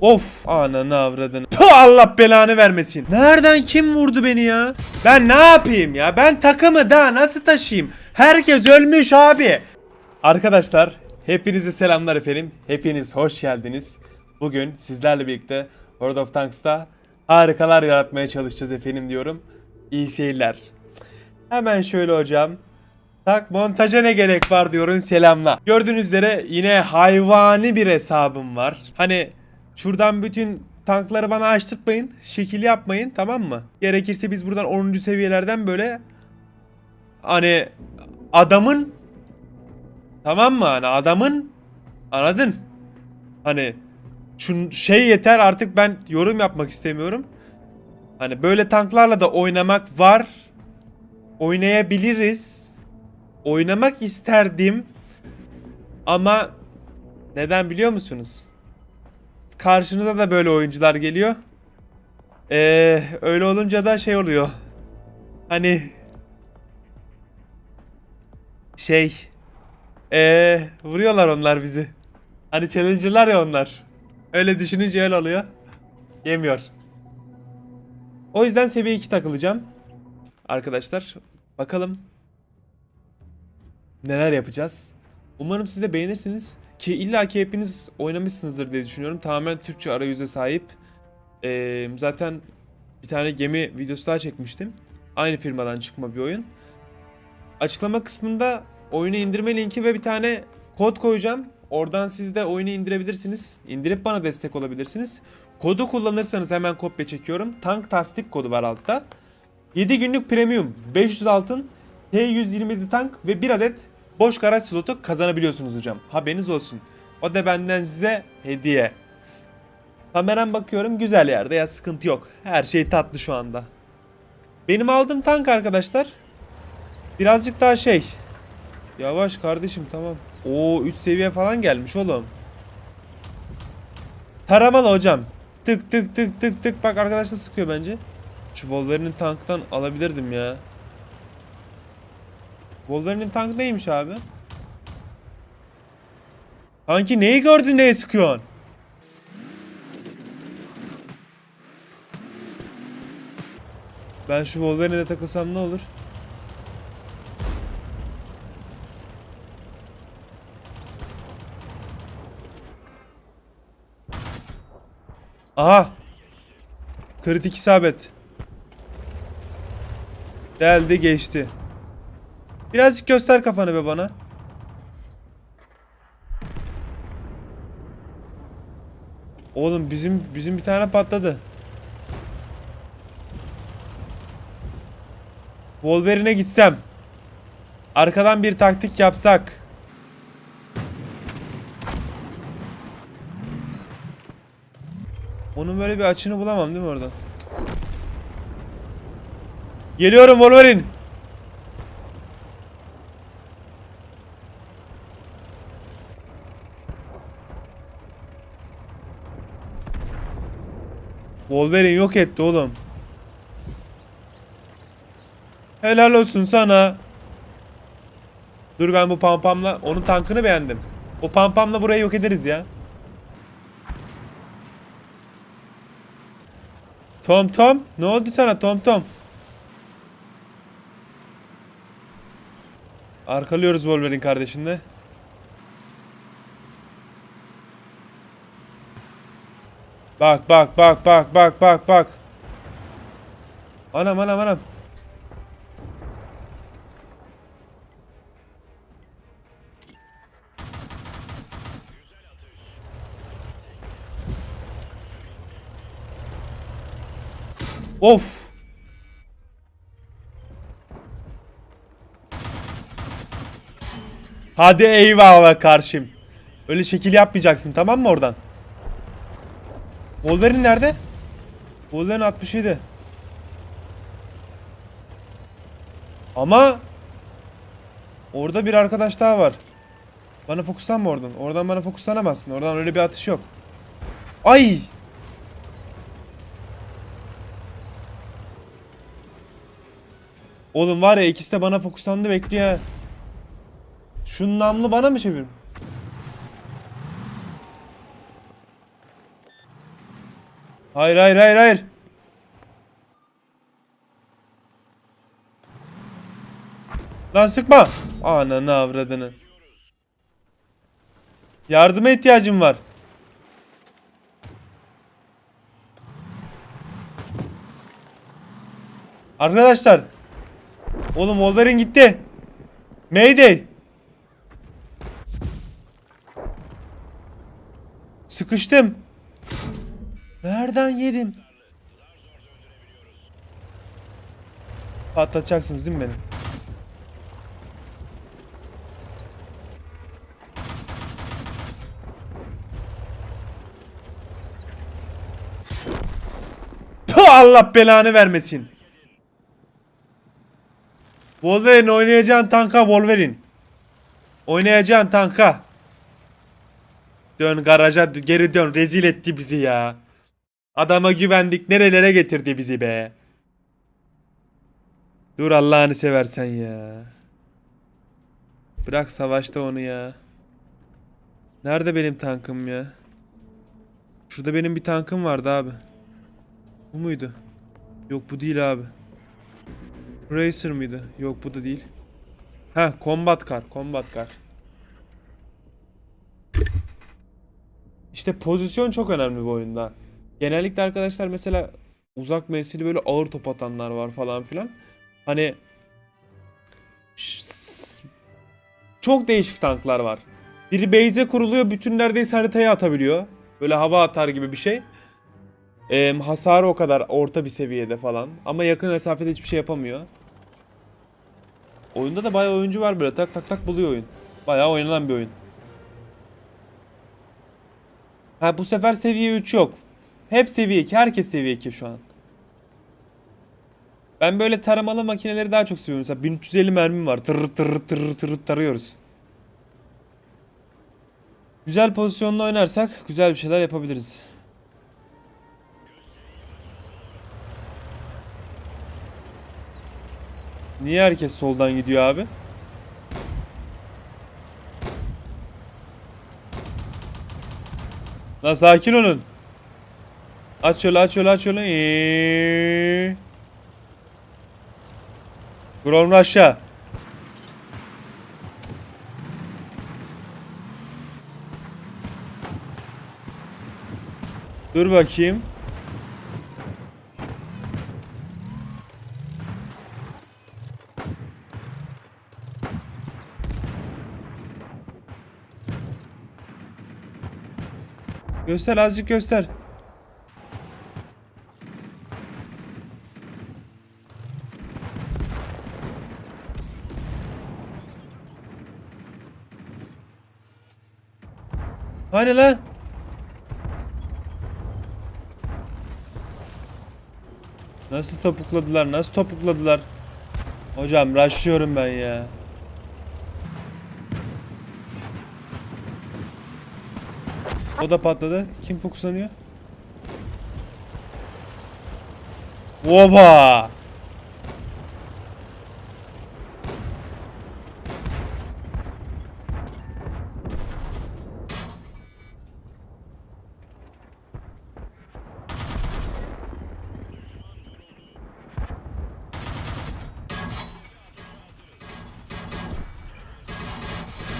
Of ananı avradını. Puh, Allah belanı vermesin. Nereden kim vurdu beni ya? Ben ne yapayım ya? Ben takımı daha nasıl taşıyayım? Herkes ölmüş abi. Arkadaşlar hepinize selamlar efendim. Hepiniz hoş geldiniz. Bugün sizlerle birlikte World of Tanks'ta harikalar yaratmaya çalışacağız efendim diyorum. İyi seyirler. Hemen şöyle hocam. Tak montaja ne gerek var diyorum selamla. Gördüğünüz üzere yine hayvani bir hesabım var. Hani şuradan bütün tankları bana açtırtmayın. Şekil yapmayın tamam mı? Gerekirse biz buradan 10. seviyelerden böyle hani adamın tamam mı? Hani adamın anladın? Hani şu şey yeter artık ben yorum yapmak istemiyorum. Hani böyle tanklarla da oynamak var. Oynayabiliriz oynamak isterdim. Ama neden biliyor musunuz? Karşınıza da böyle oyuncular geliyor. Ee, öyle olunca da şey oluyor. Hani şey ee, vuruyorlar onlar bizi. Hani challenger'lar ya onlar. Öyle düşününce öyle oluyor. Yemiyor. O yüzden seviye 2 takılacağım. Arkadaşlar bakalım neler yapacağız. Umarım siz de beğenirsiniz. Ki illa ki hepiniz oynamışsınızdır diye düşünüyorum. Tamamen Türkçe arayüze sahip. Ee, zaten bir tane gemi videosu daha çekmiştim. Aynı firmadan çıkma bir oyun. Açıklama kısmında oyunu indirme linki ve bir tane kod koyacağım. Oradan siz de oyunu indirebilirsiniz. İndirip bana destek olabilirsiniz. Kodu kullanırsanız hemen kopya çekiyorum. Tank Tastik kodu var altta. 7 günlük premium, 500 altın, T127 tank ve bir adet boş garaj slotu kazanabiliyorsunuz hocam. Haberiniz olsun. O da benden size hediye. Kameram bakıyorum güzel yerde ya sıkıntı yok. Her şey tatlı şu anda. Benim aldığım tank arkadaşlar. Birazcık daha şey. Yavaş kardeşim tamam. Oo 3 seviye falan gelmiş oğlum. Taramalı hocam. Tık tık tık tık tık bak arkadaşlar sıkıyor bence. Şu Wolverine'in tanktan alabilirdim ya. Wolverine'in tank neymiş abi? Kanki neyi gördün neye sıkıyorsun? Ben şu Wolverine'e takılsam ne olur? Aha! Kritik isabet. Deldi geçti. Birazcık göster kafanı be bana. Oğlum bizim bizim bir tane patladı. Wolverine'e gitsem. Arkadan bir taktik yapsak. Onun böyle bir açını bulamam değil mi orada? Geliyorum Wolverine. Wolverine yok etti oğlum. Helal olsun sana. Dur ben bu pampamla onun tankını beğendim. O pampamla burayı yok ederiz ya. Tom Tom ne oldu sana Tom Tom? Arkalıyoruz Wolverine kardeşinle. Bak bak bak bak bak bak bak. Anam anam anam. Of. Hadi eyvallah karşım. Öyle şekil yapmayacaksın tamam mı oradan? Wolverine nerede? Wolverine 67. Ama orada bir arkadaş daha var. Bana fokuslanma oradan. Oradan bana fokuslanamazsın. Oradan öyle bir atış yok. Ay! Oğlum var ya ikisi de bana fokuslandı bekliyor. Şu namlu bana mı çevirin? Hayır hayır hayır hayır. Lan sıkma. Ananı avradını. Yardıma ihtiyacım var. Arkadaşlar. Oğlum Wolverine gitti. Mayday. Sıkıştım. Nereden yedim? Patlatacaksınız değil mi beni? Allah belanı vermesin. Wolverine oynayacağın tanka Wolverine. Oynayacağın tanka. Dön garaja geri dön rezil etti bizi ya. Adama güvendik nerelere getirdi bizi be. Dur Allah'ını seversen ya. Bırak savaşta onu ya. Nerede benim tankım ya? Şurada benim bir tankım vardı abi. Bu muydu? Yok bu değil abi. Racer mıydı? Yok bu da değil. Ha, Combat Car, Combat Car. İşte pozisyon çok önemli bu oyunda. Genellikle arkadaşlar mesela uzak menzilli böyle ağır top atanlar var falan filan. Hani çok değişik tanklar var. Biri base'e kuruluyor, bütün neredeyse haritaya atabiliyor. Böyle hava atar gibi bir şey. Ee, hasarı o kadar orta bir seviyede falan. Ama yakın mesafede hiçbir şey yapamıyor. Oyunda da bayağı oyuncu var böyle tak tak tak buluyor oyun. Bayağı oynanan bir oyun. Ha bu sefer seviye 3 yok. Hep seviye 2. Herkes seviye 2 şu an. Ben böyle taramalı makineleri daha çok seviyorum. Mesela 1350 mermim var. Tır tır tır tır tarıyoruz. Güzel pozisyonla oynarsak güzel bir şeyler yapabiliriz. Niye herkes soldan gidiyor abi? Lan sakin olun. Aç yolu aç yolu aç yolu. Eee. Grom aşağı. Dur bakayım. Göster azıcık göster. Hani lan? Nasıl topukladılar? Nasıl topukladılar? Hocam rushlıyorum ben ya. O da patladı. Kim fokuslanıyor? Oba!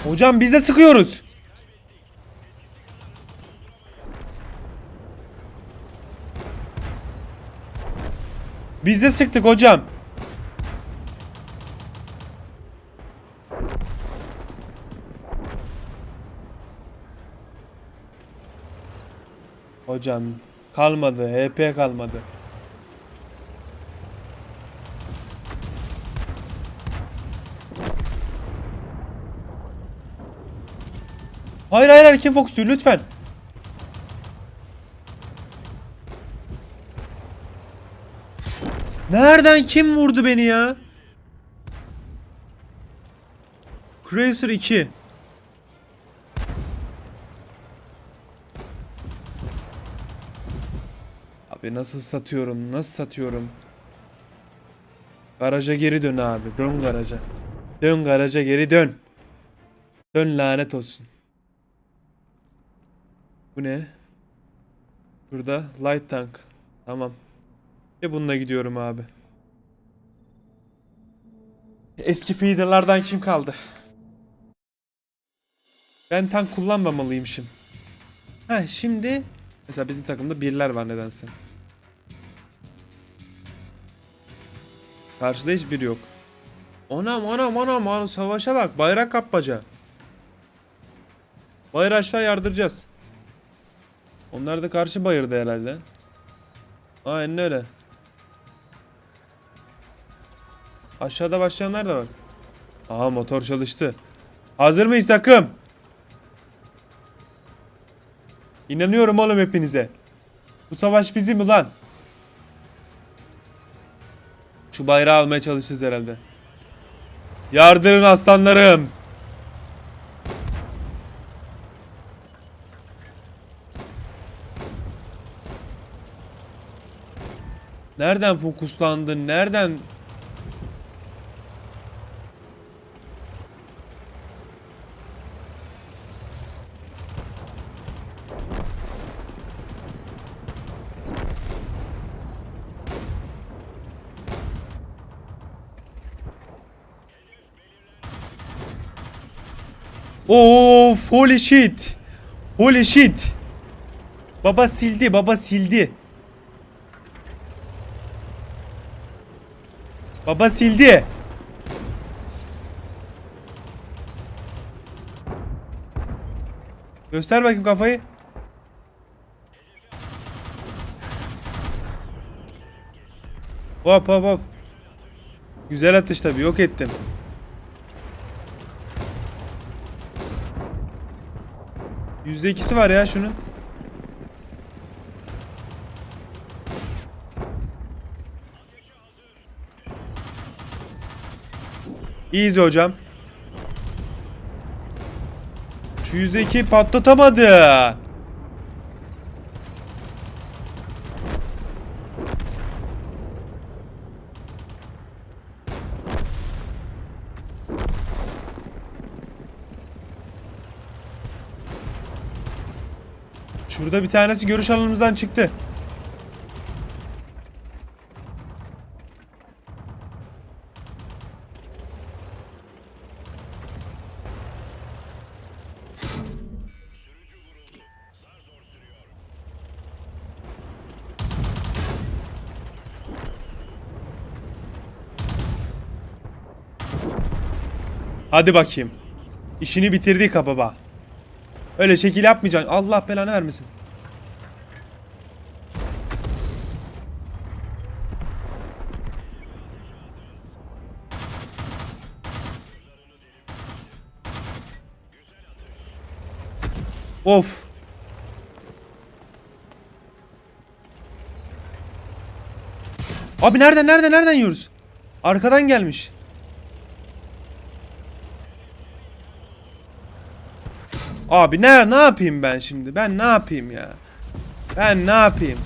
Hocam biz de sıkıyoruz. Biz de sıktık hocam. Hocam kalmadı. HP kalmadı. Hayır hayır hayır kim fokusluyor lütfen. Nereden kim vurdu beni ya? Crazer 2. Abi nasıl satıyorum? Nasıl satıyorum? Garaja geri dön abi. Dön garaja. Dön garaja geri dön. Dön lanet olsun. Bu ne? Burada light tank. Tamam. Ve bununla gidiyorum abi. Eski feeder'lardan kim kaldı? Ben tank kullanmamalıymışım. Ha şimdi mesela bizim takımda birler var nedense. Karşıda hiçbir yok. Anam anam anam anam savaşa bak bayrak kapmaca. Bayrağı aşağı yardıracağız. Onlar da karşı bayırdı herhalde. Aynen öyle. Aşağıda başlayanlar da var. Aha motor çalıştı. Hazır mıyız takım? İnanıyorum oğlum hepinize. Bu savaş bizim ulan. Şu bayrağı almaya çalışacağız herhalde. Yardırın aslanlarım. Nereden fokuslandın? Nereden? Oo, holy shit. Holy shit. Baba sildi, baba sildi. Baba sildi. Göster bakayım kafayı. Hop hop hop. Güzel atış tabii yok ettim. Yüzde ikisi var ya şunun. İyiyiz hocam. Şu yüzde iki patlatamadı. Şurada bir tanesi görüş alanımızdan çıktı. Hadi bakayım. İşini bitirdik ha baba. Öyle şekil yapmayacaksın. Allah belanı vermesin. Of. Abi nereden nereden nereden yiyoruz? Arkadan gelmiş. Abi ne ne yapayım ben şimdi? Ben ne yapayım ya? Ben ne yapayım?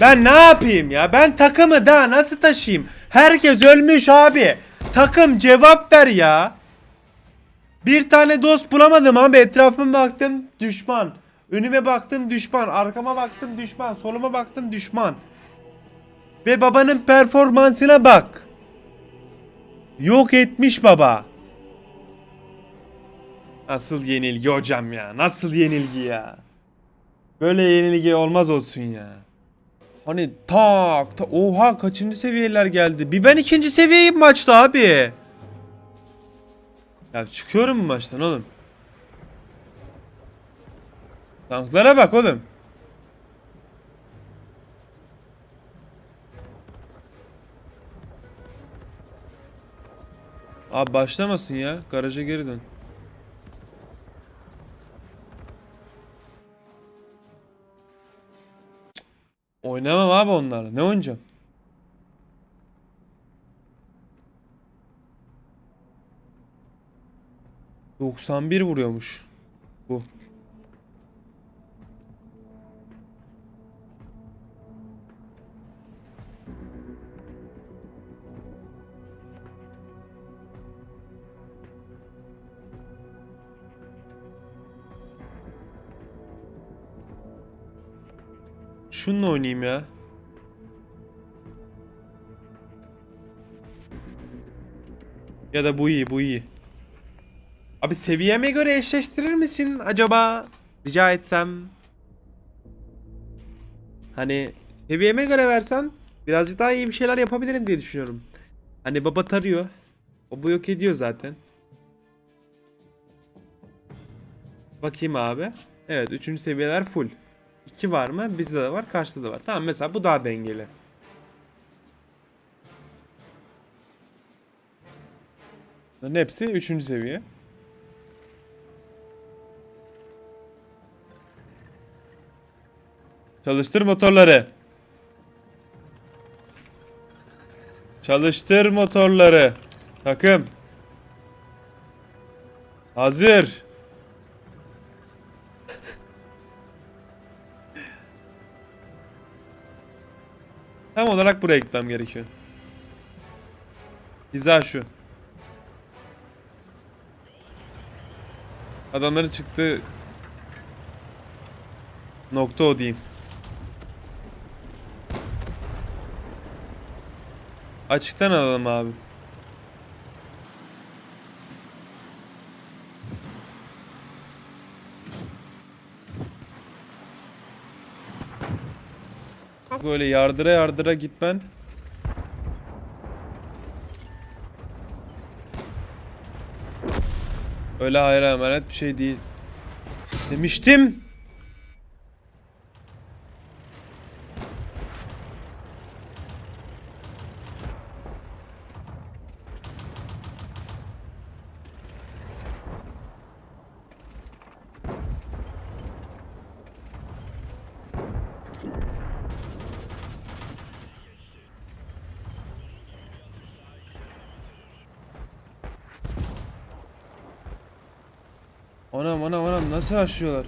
Ben ne yapayım ya? Ben takımı daha nasıl taşıyayım? Herkes ölmüş abi. Takım cevap ver ya. Bir tane dost bulamadım abi. Etrafıma baktım düşman. Önüme baktım düşman. Arkama baktım düşman. Soluma baktım düşman. Ve babanın performansına bak. Yok etmiş baba. Nasıl yenilgi hocam ya? Nasıl yenilgi ya? Böyle yenilgi olmaz olsun ya. Hani tak, ta oha kaçıncı seviyeler geldi? Bir ben ikinci seviyeyim maçta abi. Ya çıkıyorum mu maçtan oğlum? Tanklara bak oğlum. Abi başlamasın ya. Garaja geri dön. Oynamam abi onlarla. Ne oynayacağım? ...91 vuruyormuş. Bu. şununla oynayayım ya. Ya da bu iyi bu iyi. Abi seviyeme göre eşleştirir misin acaba? Rica etsem. Hani seviyeme göre versen birazcık daha iyi bir şeyler yapabilirim diye düşünüyorum. Hani baba tarıyor. Baba yok ediyor zaten. Bakayım abi. Evet 3. seviyeler full. 2 var mı? Bizde de var, karşıda da var. Tamam mesela bu daha dengeli. Bunların hepsi 3. seviye. Çalıştır motorları. Çalıştır motorları. Takım. Hazır. Tam olarak buraya gitmem gerekiyor. Hiza şu. Adamların çıktığı nokta o diyeyim. Açıktan alalım abi. Böyle yardıra yardıra gitmen. Öyle hayra emanet bir şey değil. Demiştim. Anam anam anam nasıl aşıyorlar?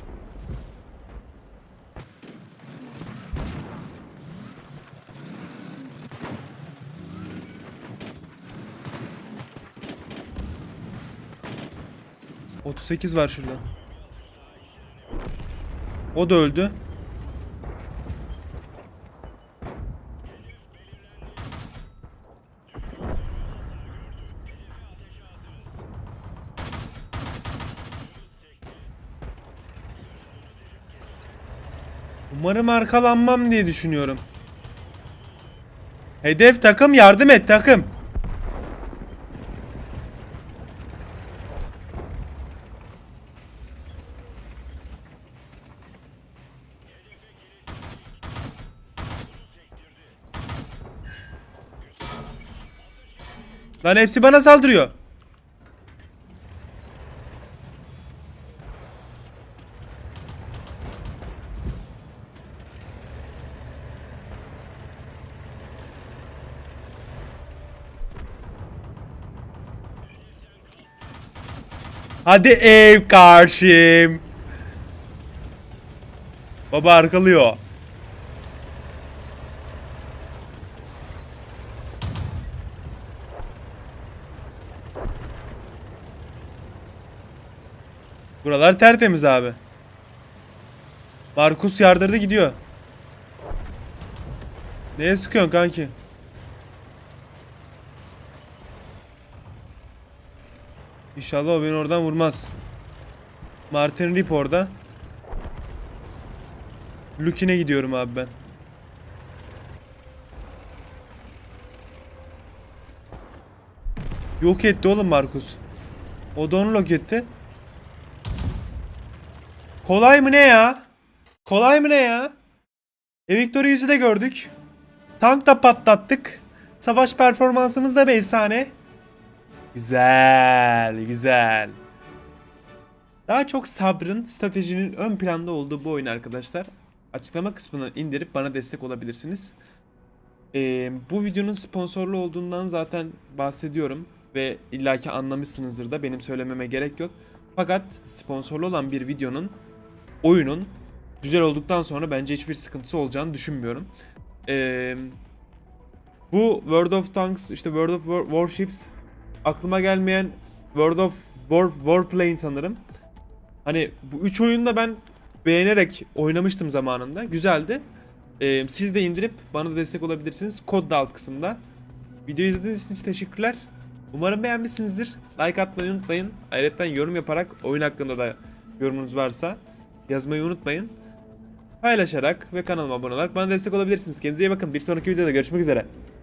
Otuz sekiz var şurada. O da öldü. Umarım arkalanmam diye düşünüyorum. Hedef takım yardım et takım. Lan hepsi bana saldırıyor. Hadi ev karşım. Baba arkalıyor. Buralar tertemiz abi. Markus yardırdı gidiyor. Neye sıkıyorsun kanki? İnşallah o beni oradan vurmaz. Martin Rip orada. Lukin'e gidiyorum abi ben. Yok etti oğlum Markus. O da onu yok etti. Kolay mı ne ya? Kolay mı ne ya? E Victory yüzü de gördük. Tank da patlattık. Savaş performansımız da bir efsane. Güzel, güzel. Daha çok sabrın, stratejinin ön planda olduğu bu oyun arkadaşlar. Açıklama kısmından indirip bana destek olabilirsiniz. Ee, bu videonun sponsorlu olduğundan zaten bahsediyorum ve illaki anlamışsınızdır da benim söylememe gerek yok. Fakat sponsorlu olan bir videonun, oyunun güzel olduktan sonra bence hiçbir sıkıntısı olacağını düşünmüyorum. Ee, bu World of Tanks, işte World of War- Warships aklıma gelmeyen World of War, Warplane sanırım. Hani bu üç oyunda ben beğenerek oynamıştım zamanında. Güzeldi. Ee, siz de indirip bana da destek olabilirsiniz. Kod da alt kısımda. Videoyu izlediğiniz için teşekkürler. Umarım beğenmişsinizdir. Like atmayı unutmayın. Ayrıca yorum yaparak oyun hakkında da yorumunuz varsa yazmayı unutmayın. Paylaşarak ve kanalıma abone olarak bana destek olabilirsiniz. Kendinize iyi bakın. Bir sonraki videoda görüşmek üzere.